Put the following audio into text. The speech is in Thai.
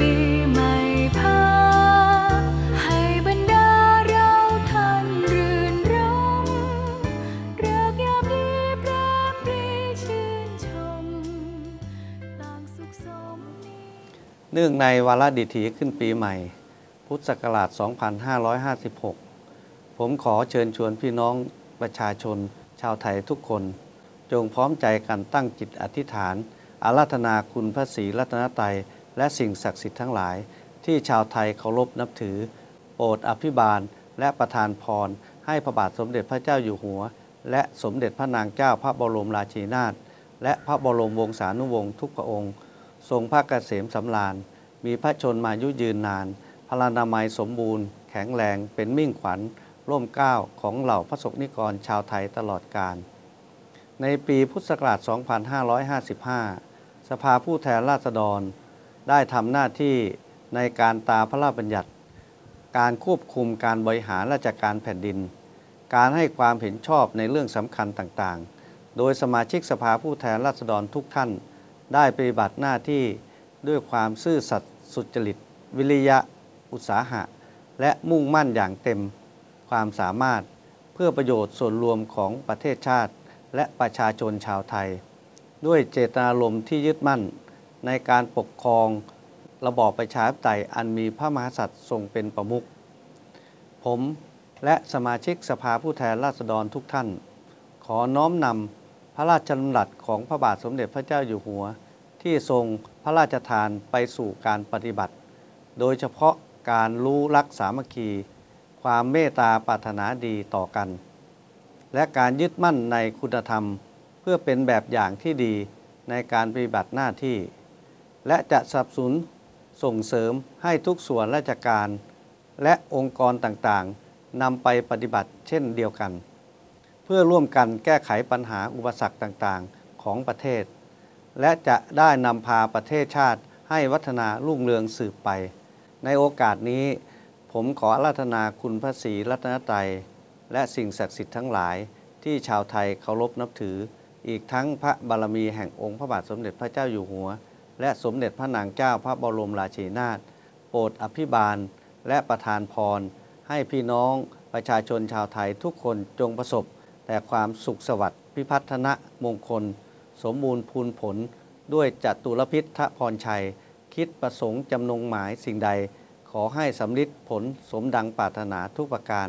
เนื่เนื่องในวาระดิถีขึ้นปีใหม่ พุทธศักราช 2556 ผมขอเชิญชวนพี่น้องประชาชนชาวไทยทุกคน จงพร้อมใจกันตั้งจิตอธิษฐาน อาราธนาคุณพระศรีรัตนตรัย และสิ่งศักดิ์สิทธิ์ทั้งหลาย ที่ชาวไทยเคารพนับถือ โปรดอภิบาลและประทานพร ให้พระบาทสมเด็จพระเจ้าอยู่หัว และสมเด็จพระนางเจ้าพระบรมราชินีนาถและพระบรมวงศานุวงศ์ทุกพระองค์ ทรงพระเกษมสำราญ มีพระชนมายุยืนนาน พลานามัยสมบูรณ์ แข็งแรงเป็นมิ่งขวัญ ร่มเกล้าของเหล่าพระสงฆ์นิกรชาวไทยตลอดกาลในปีพุทธศักราช 2555 สภาผู้แทนราษฎร ได้ทำหน้าที่ในการตาพระราชบัญญัติ การควบคุมการบริหารราชการแผ่นดิน การให้ความเห็นชอบในเรื่องสำคัญต่างๆ โดยสมาชิกสภาผู้แทนราษฎรทุกท่าน ได้ปฏิบัติหน้าที่ด้วยความซื่อสัตย์สุจริต วิริยะ อุตสาหะ และมุ่งมั่นอย่างเต็มความสามารถเพื่อประโยชน์ส่วนรวมของประเทศชาติ และประชาชนชาวไทย ด้วยเจตนารมณ์ที่ยึดมั่น ในการปกครองระบอบประชาธิปไตยอันมีพระมหากษัตริย์ทรงเป็นประมุข ผมและสมาชิกสภาผู้แทนราษฎรทุกท่าน ขอน้อมนำพระราชดำรัสของพระบาทสมเด็จพระเจ้าอยู่หัว ที่ทรงพระราชทานไปสู่การปฏิบัติ โดยเฉพาะการรู้รักสามัคคี ความเมตตาปรารถนาดีต่อกัน และการยึดมั่นในคุณธรรม เพื่อเป็นแบบอย่างที่ดีในการปฏิบัติหน้าที่ และจะสนับสนุนส่งเสริมให้ทุกส่วนราชการ และองค์กรต่างๆนำไปปฏิบัติเช่นเดียวกัน เพื่อร่วมกันแก้ไขปัญหาอุปสรรคต่างๆของประเทศ และจะได้นำพาประเทศชาติให้วัฒนารุ่งเรืองสืบไป ในโอกาสนี้ ผมขออาราธนาคุณพระศรีรัตนตรัยและสิ่งศักดิ์สิทธิ์ทั้งหลายที่ชาวไทยเคารพนับถือ อีกทั้งพระบารมีแห่งองค์พระบาทสมเด็จพระเจ้าอยู่หัว และสมเด็จพระนางเจ้าพระบรมราชินีนาถโปรดอภิบาลและประทานพร ให้พี่น้องประชาชนชาวไทยทุกคนจงประสบ แต่ความสุขสวัสดิ์พิพัฒนะมงคล สมบูรณ์พูนผล ด้วยจตุรพิษทพรชัย คิดประสงค์จำนงหมายสิ่งใด ขอให้สำลิดผลสมดังปรารถนาทุกประการ